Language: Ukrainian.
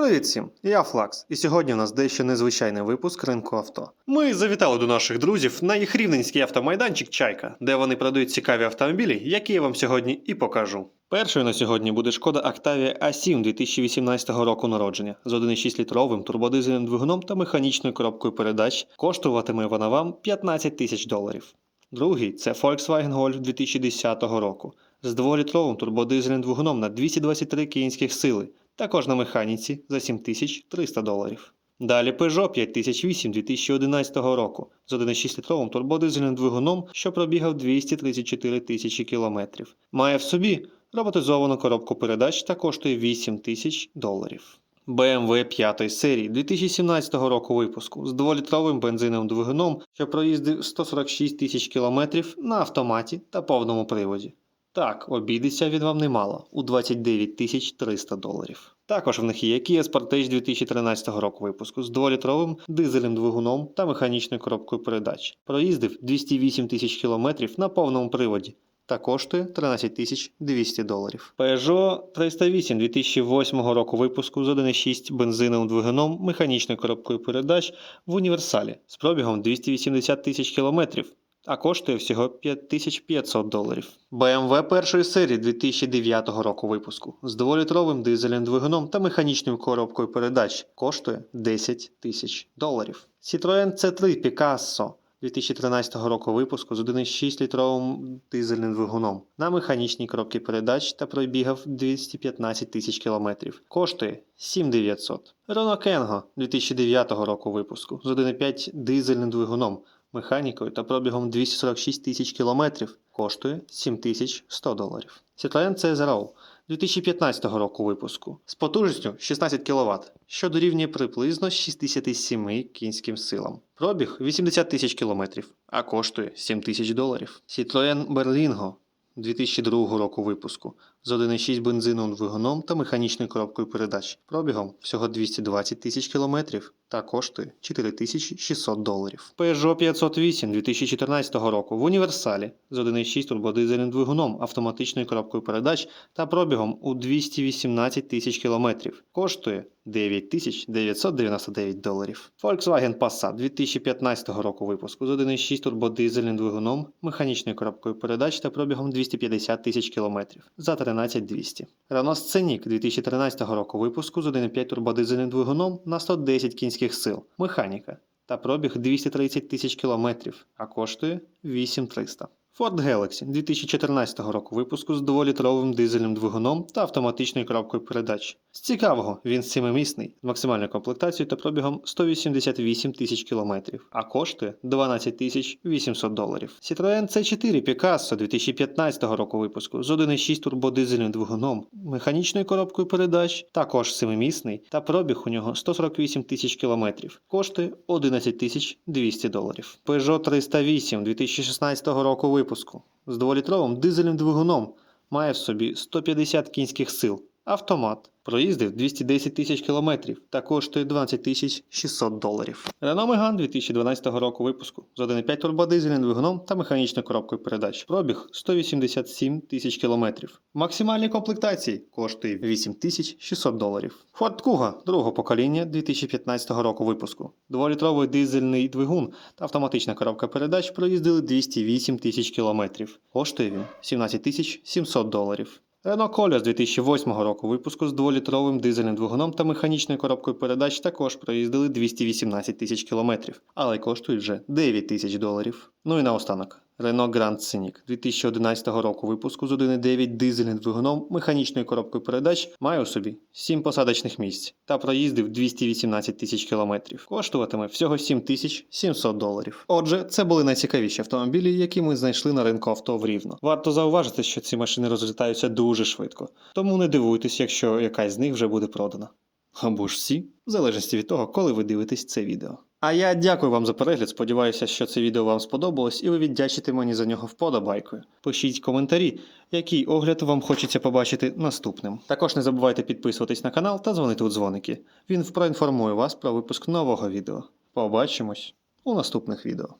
Привіт всім, я Флакс, і сьогодні у нас дещо незвичайний випуск ринку авто. Ми завітали до наших друзів на їх рівненський автомайданчик Чайка, де вони продають цікаві автомобілі, які я вам сьогодні і покажу. Першою на сьогодні буде шкода Octavia A7 2018 року народження з 1,6 літровим турбодизельним двигуном та механічною коробкою передач. Коштуватиме вона вам 15 тисяч доларів. Другий це Volkswagen Golf 2010 року з 2-літровим турбодизельним двигуном на 223 кінських сили, також на механіці за 7300 доларів. Далі Peugeot 5008 2011 року з 1,6-літровим турбодизельним двигуном, що пробігав 234 тисячі кілометрів. Має в собі роботизовану коробку передач та коштує 8 тисяч доларів. BMW 5 серії 2017 року випуску з 2-літровим бензиновим двигуном, що проїздив 146 тисяч кілометрів на автоматі та повному приводі. Так, обійдеться він вам немало у 29 тисяч 300 доларів. Також в них є Kia Sportage 2013 року випуску з 2-літровим дизельним двигуном та механічною коробкою передач. Проїздив 208 тисяч кілометрів на повному приводі та коштує 13 тисяч 200 доларів. Peugeot 308 2008 року випуску з 1,6 бензиновим двигуном, механічною коробкою передач в універсалі з пробігом 280 тисяч кілометрів а коштує всього 5500 доларів. BMW першої серії 2009 року випуску з 2-літровим дизельним двигуном та механічною коробкою передач коштує 10 тисяч доларів. Citroen C3 Picasso 2013 року випуску з 1,6 літровим дизельним двигуном на механічній коробці передач та пробігав 215 тисяч кілометрів. Коштує 7900. Renault Kengo 2009 року випуску з 1,5 дизельним двигуном механікою та пробігом 246 тисяч кілометрів коштує 7100 доларів. Citroen CSRO 2015 року випуску з потужністю 16 кВт, що дорівнює приблизно 67 кінським силам. Пробіг 80 тисяч кілометрів, а коштує 7 тисяч доларів. Citroen Berlingo 2002 року випуску з 1,6 бензиновим двигуном та механічною коробкою передач. Пробігом всього 220 тисяч кілометрів та коштує 4600 доларів. Peugeot 508 2014 року в універсалі з 1,6 турбодизельним двигуном, автоматичною коробкою передач та пробігом у 218 тисяч кілометрів. Коштує 9999 доларів. Volkswagen Passat 2015 року випуску з 1,6 турбодизельним двигуном, механічною коробкою передач та пробігом 250 тисяч кілометрів за 13200. Renault Scenic 2013 року випуску з 1,5 турбодизельним двигуном на 110 кінських сил, механіка та пробіг 230 тисяч кілометрів, а коштує 8300. Ford Galaxy 2014 року випуску з 2-літровим дизельним двигуном та автоматичною коробкою передач. З цікавого, він семимісний з максимальною комплектацією та пробігом 188 тисяч кілометрів, а коштує 12 тисяч 800 доларів. Citroen C4 Picasso 2015 року випуску з 1,6 турбодизельним двигуном, механічною коробкою передач, також семимісний, та пробіг у нього 148 тисяч кілометрів, коштує 11 тисяч 200 доларів. Peugeot 308 2016 року випуску з 2-літровим дизельним двигуном має в собі 150 кінських сил. Автомат проїздив 210 тисяч кілометрів та коштує 12 тисяч 600 доларів. Renault Megane 2012 року випуску з 1,5 турбодизельним двигуном та механічною коробкою передач. Пробіг 187 тисяч кілометрів. В максимальній комплектації коштує 8 тисяч 600 доларів. Ford Kuga другого покоління 2015 року випуску. Дволітровий дизельний двигун та автоматична коробка передач проїздили 208 тисяч кілометрів. Коштує він 17 тисяч 700 доларів. Renault з 2008 року випуску з 2-літровим дизельним двигуном та механічною коробкою передач також проїздили 218 тисяч кілометрів, але коштують вже 9 тисяч доларів. Ну і наостанок. Renault Grand Scenic 2011 року випуску з 1,9 дизельним двигуном, механічною коробкою передач має у собі 7 посадочних місць та проїздив 218 тисяч кілометрів. Коштуватиме всього 7 тисяч 700 доларів. Отже, це були найцікавіші автомобілі, які ми знайшли на ринку авто в Рівно. Варто зауважити, що ці машини розлітаються дуже швидко, тому не дивуйтесь, якщо якась з них вже буде продана. Або ж всі, в залежності від того, коли ви дивитесь це відео. А я дякую вам за перегляд. Сподіваюся, що це відео вам сподобалось, і ви віддячите мені за нього вподобайкою. Пишіть коментарі, який огляд вам хочеться побачити наступним. Також не забувайте підписуватись на канал та дзвонити у дзвоники. Він проінформує вас про випуск нового відео. Побачимось у наступних відео.